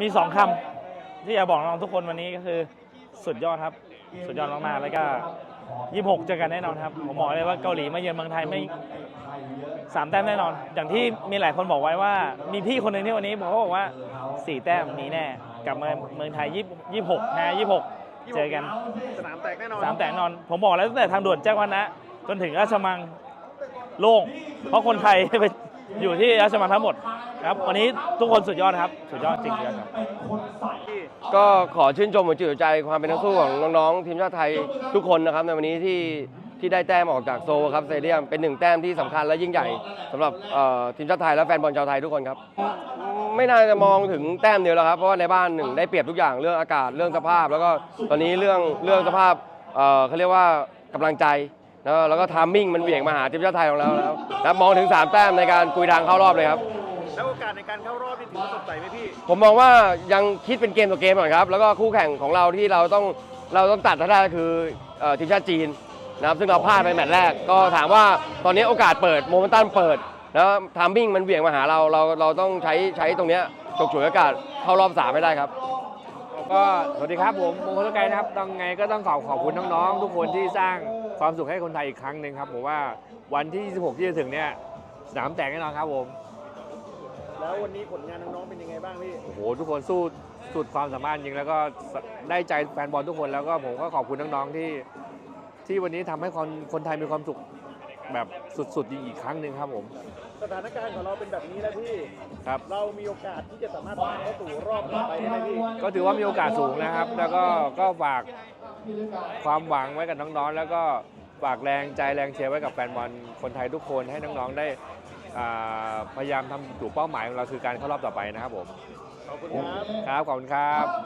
มีสองคำที่อยากบอกน้องๆทุกคนวันนี้ก็คือสุดยอดครับ สุดยอดมากๆแล้วก็ยี่หกเจอกันแน่นอนครับผมบอกเลยว่าเกาหลีมาเยือนเมืองไทยไม่สามแต้มแน่นอน อย่างที่มีหลายคนบอกไว้ว่า มีพี่คนหนึ่งที่วันนี้บอกเขาบอกว่าสี่แต้มมีแน่กลับมาเมืองไทยยี่ยี่หกนะยี่หกเจอกันสนามแตกแน่นอนสามแต้มแน่นอน ผมบอกแล้วตั้งแต่ทางด่วนแจ้งวัฒนะ จนถึงราชมังโล่งเพราะคนไทยไป อยู่ที่ราชมังทั้งหมดครับ วันนี้ทุกคนสุดยอดครับ สุดยอดจริงๆครับ ก็ขอชื่นชมหัวจิตหัวใจความเป็นนักสู้ของน้องๆ ทีมชาติไทยทุกคนนะครับในวันนี้ที่ที่ได้แต้มออกจากโซลครับเตเดียมเป็นหนึ่งแต้มที่สำคัญและยิ่งใหญ่สำหรับเอ่อทีมชาติไทยและแฟนบอลชาวไทยทุกคนครับ ไม่น่าจะมองถึงแต้มเดียวแล้วครับเพราะว่าในบ้านหนึ่งได้เปรียบทุกอย่างเรื่องอากาศเรื่องสภาพ แล้วก็ตอนนี้เรื่องเรื่องสภาพเอ่อเขาเรียกว่ากำลังใจ แล้วแล้วก็ทามมิ่งมันเหวี่ยงมาหาทีมชาติไทยของเราแล้วนะครับมองถึงสามแต้มในการกุยทางเข้ารอบเลยครับ แล้วโอกาสในการเข้ารอบนี่ถือว่าสดใสไหมพี่ ผมมองว่ายังคิดเป็นเกมต่อเกมก่อนครับ แล้วก็คู่แข่งของเราที่เราต้องเราต้องตัดให้ได้ก็คือเอ่อทีมชาติจีนนะครับซึ่งเราพลาดไปแมตช์แรก ก็ถามว่าตอนนี้โอกาสเปิดโมเมนตัมเปิด แล้วทามมิ่งมันเหวี่ยงมาหาเราเราเราต้องใช้ใช้ตรงเนี้ยฉกฉวยโอกาสเข้ารอบสามให้ได้ครับ ก็สวัสดีครับผมมงคลไกรนะครับต้องไงก็ต้องขอบขอบคุณน้องๆทุกคนที่สร้าง ความสุขให้คนไทยอีกครั้งหนึ่งครับผมว่าวันที่ 26 ที่จะถึงเนี่ยสนามแตกแน่นอนครับผมแล้ววันนี้ผลงานน้องๆเป็นยังไงบ้างพี่โอ้โหทุกคนสู้สุดความสามารถจริงแล้วก็ได้ใจแฟนบอลทุกคนแล้วก็ผมก็ขอบคุณน้องๆที่ ที่วันนี้ทำให้คนคนไทยมีความสุขแบบสุดๆอีกครั้งหนึ่งครับผม สถานการณ์ของเราเป็นแบบนี้แล้วพี่ครับเรามีโอกาสที่จะสามารถผ่านเข้าสู่รอบต่อไปได้ไหมพี่ก็ถือว่ามีโอกาสสูงนะครับ แล้วก็ก็ฝาก ความหวังไว้กับน้องๆ แล้วก็ฝากแรงใจแรงเชียร์ไว้กับแฟนบอลคนไทยทุกคนให้น้องๆได้อ่าพยายามทำสู่เป้าหมายของเราคือการเข้ารอบต่อไปนะครับผม ขอบคุณครับ ครับ ขอบคุณครับ